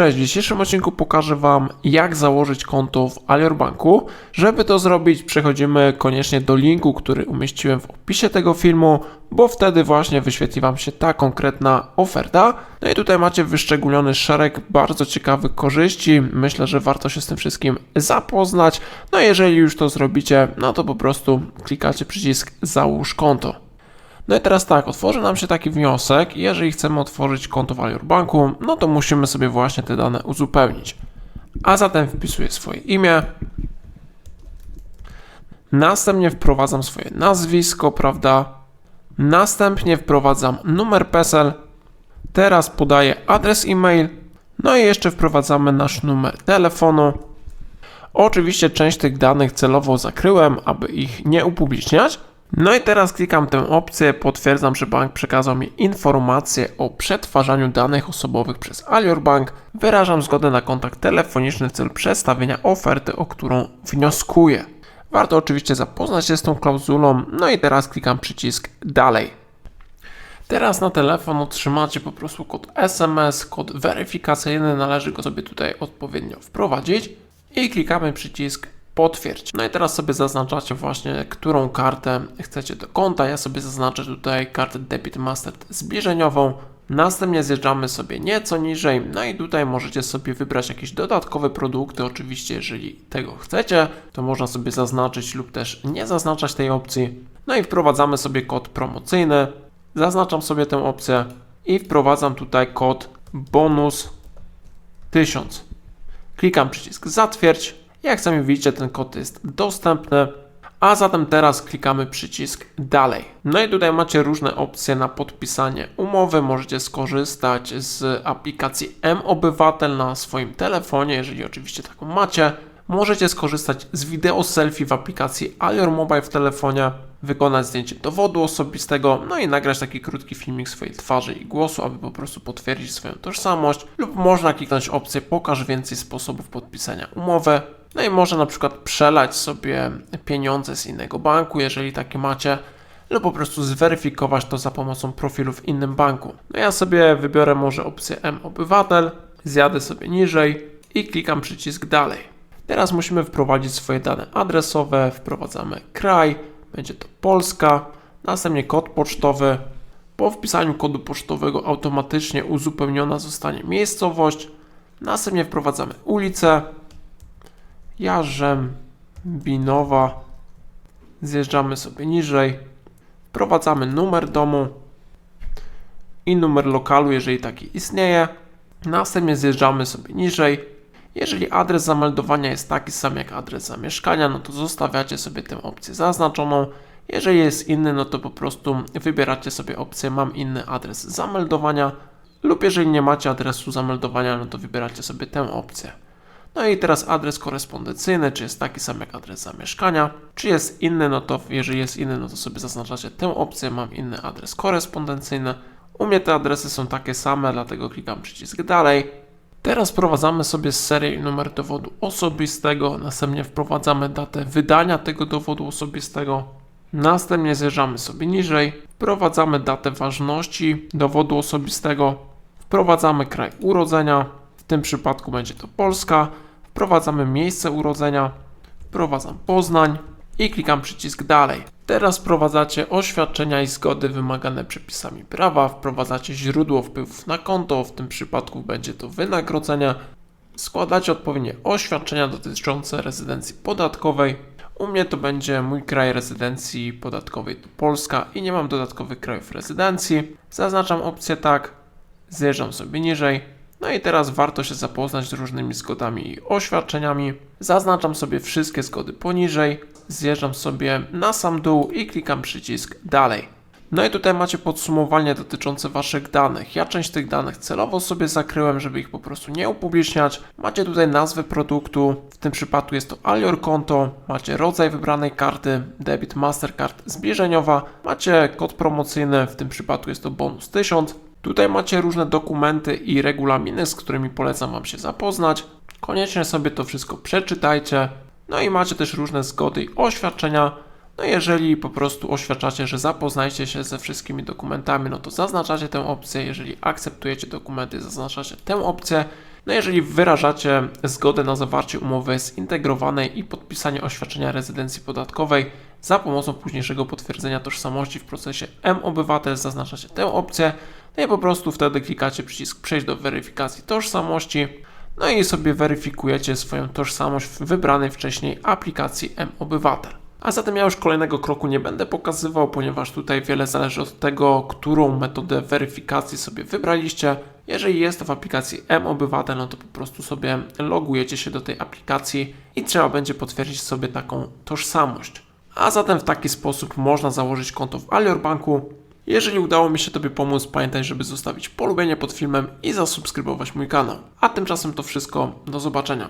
Cześć, w dzisiejszym odcinku pokażę Wam jak założyć konto w Alior Banku. Żeby to zrobić przechodzimy koniecznie do linku, który umieściłem w opisie tego filmu, bo wtedy właśnie wyświetli Wam się ta konkretna oferta. No i tutaj macie wyszczególniony szereg bardzo ciekawych korzyści. Myślę, że warto się z tym wszystkim zapoznać. No jeżeli już to zrobicie, no to po prostu klikacie przycisk załóż konto. No i teraz tak, otworzy nam się taki wniosek i jeżeli chcemy otworzyć konto w Banku, no to musimy sobie właśnie te dane uzupełnić. A zatem wpisuję swoje imię. Następnie wprowadzam swoje nazwisko, prawda? Następnie wprowadzam numer PESEL. Teraz podaję adres e-mail. No i jeszcze wprowadzamy nasz numer telefonu. Oczywiście część tych danych celowo zakryłem, aby ich nie upubliczniać. No i teraz klikam tę opcję, potwierdzam, że bank przekazał mi informację o przetwarzaniu danych osobowych przez Alior Bank. Wyrażam zgodę na kontakt telefoniczny w celu przedstawienia oferty, o którą wnioskuję. Warto oczywiście zapoznać się z tą klauzulą, no i teraz klikam przycisk dalej. Teraz na telefon otrzymacie po prostu kod SMS, kod weryfikacyjny, należy go sobie tutaj odpowiednio wprowadzić i klikamy przycisk potwierdź. No i teraz sobie zaznaczacie właśnie, którą kartę chcecie do konta. Ja sobie zaznaczę tutaj kartę Debit Master zbliżeniową. Następnie zjeżdżamy sobie nieco niżej, no i tutaj możecie sobie wybrać jakieś dodatkowe produkty. Oczywiście, jeżeli tego chcecie, to można sobie zaznaczyć lub też nie zaznaczać tej opcji. No i wprowadzamy sobie kod promocyjny. Zaznaczam sobie tę opcję i wprowadzam tutaj kod bonus 1000. Klikam przycisk zatwierdź. Jak sami widzicie, ten kod jest dostępny. A zatem teraz klikamy przycisk dalej. No i tutaj macie różne opcje na podpisanie umowy. Możecie skorzystać z aplikacji M-Obywatel na swoim telefonie, jeżeli oczywiście taką macie. Możecie skorzystać z wideo selfie w aplikacji Alior Mobile w telefonie, wykonać zdjęcie dowodu osobistego, no i nagrać taki krótki filmik swojej twarzy i głosu, aby po prostu potwierdzić swoją tożsamość, lub można kliknąć opcję pokaż więcej sposobów podpisania umowy. No i można na przykład przelać sobie pieniądze z innego banku, jeżeli takie macie, lub po prostu zweryfikować to za pomocą profilu w innym banku. No ja sobie wybiorę może opcję M-Obywatel, zjadę sobie niżej i klikam przycisk dalej. Teraz musimy wprowadzić swoje dane adresowe, wprowadzamy kraj, będzie to Polska, następnie kod pocztowy. Po wpisaniu kodu pocztowego automatycznie uzupełniona zostanie miejscowość, następnie wprowadzamy ulicę, Jarzębinowa, zjeżdżamy sobie niżej, wprowadzamy numer domu i numer lokalu, jeżeli taki istnieje, następnie zjeżdżamy sobie niżej, jeżeli adres zameldowania jest taki sam jak adres zamieszkania, no to zostawiacie sobie tę opcję zaznaczoną. Jeżeli jest inny, no to po prostu wybieracie sobie opcję mam inny adres zameldowania. Lub jeżeli nie macie adresu zameldowania, no to wybieracie sobie tę opcję. No i teraz adres korespondencyjny, czy jest taki sam jak adres zamieszkania, czy jest inny, no to jeżeli jest inny, no to sobie zaznaczacie tę opcję, mam inny adres korespondencyjny. U mnie te adresy są takie same, dlatego klikam przycisk dalej. Teraz wprowadzamy sobie serię i numer dowodu osobistego, następnie wprowadzamy datę wydania tego dowodu osobistego, następnie zjeżdżamy sobie niżej, wprowadzamy datę ważności dowodu osobistego, wprowadzamy kraj urodzenia, tym przypadku będzie to Polska, wprowadzamy miejsce urodzenia, wprowadzam Poznań i klikam przycisk dalej. Teraz wprowadzacie oświadczenia i zgody wymagane przepisami prawa, wprowadzacie źródło wpływów na konto, w tym przypadku będzie to wynagrodzenia, składacie odpowiednie oświadczenia dotyczące rezydencji podatkowej. U mnie to będzie mój kraj rezydencji podatkowej to Polska i nie mam dodatkowych krajów rezydencji. Zaznaczam opcję tak, zjeżdżam sobie niżej. No i teraz warto się zapoznać z różnymi zgodami i oświadczeniami. Zaznaczam sobie wszystkie zgody poniżej, zjeżdżam sobie na sam dół i klikam przycisk dalej. No i tutaj macie podsumowanie dotyczące Waszych danych. Ja część tych danych celowo sobie zakryłem, żeby ich po prostu nie upubliczniać. Macie tutaj nazwę produktu, w tym przypadku jest to Alior konto, macie rodzaj wybranej karty, debit, mastercard, zbliżeniowa, macie kod promocyjny, w tym przypadku jest to bonus 1000. Tutaj macie różne dokumenty i regulaminy, z którymi polecam Wam się zapoznać. Koniecznie sobie to wszystko przeczytajcie. No i macie też różne zgody i oświadczenia. No jeżeli po prostu oświadczacie, że zapoznajcie się ze wszystkimi dokumentami, no to zaznaczacie tę opcję. Jeżeli akceptujecie dokumenty, zaznaczacie tę opcję. No jeżeli wyrażacie zgodę na zawarcie umowy zintegrowanej i podpisanie oświadczenia rezydencji podatkowej za pomocą późniejszego potwierdzenia tożsamości w procesie M-Obywatel, zaznaczacie tę opcję, no i po prostu wtedy klikacie przycisk przejść do weryfikacji tożsamości, no i sobie weryfikujecie swoją tożsamość w wybranej wcześniej aplikacji M-Obywatel. A zatem ja już kolejnego kroku nie będę pokazywał, ponieważ tutaj wiele zależy od tego, którą metodę weryfikacji sobie wybraliście. Jeżeli jest to w aplikacji M-Obywatel, no to po prostu sobie logujecie się do tej aplikacji i trzeba będzie potwierdzić sobie taką tożsamość. A zatem w taki sposób można założyć konto w Alior Banku. Jeżeli udało mi się Tobie pomóc, pamiętaj, żeby zostawić polubienie pod filmem i zasubskrybować mój kanał. A tymczasem to wszystko, do zobaczenia.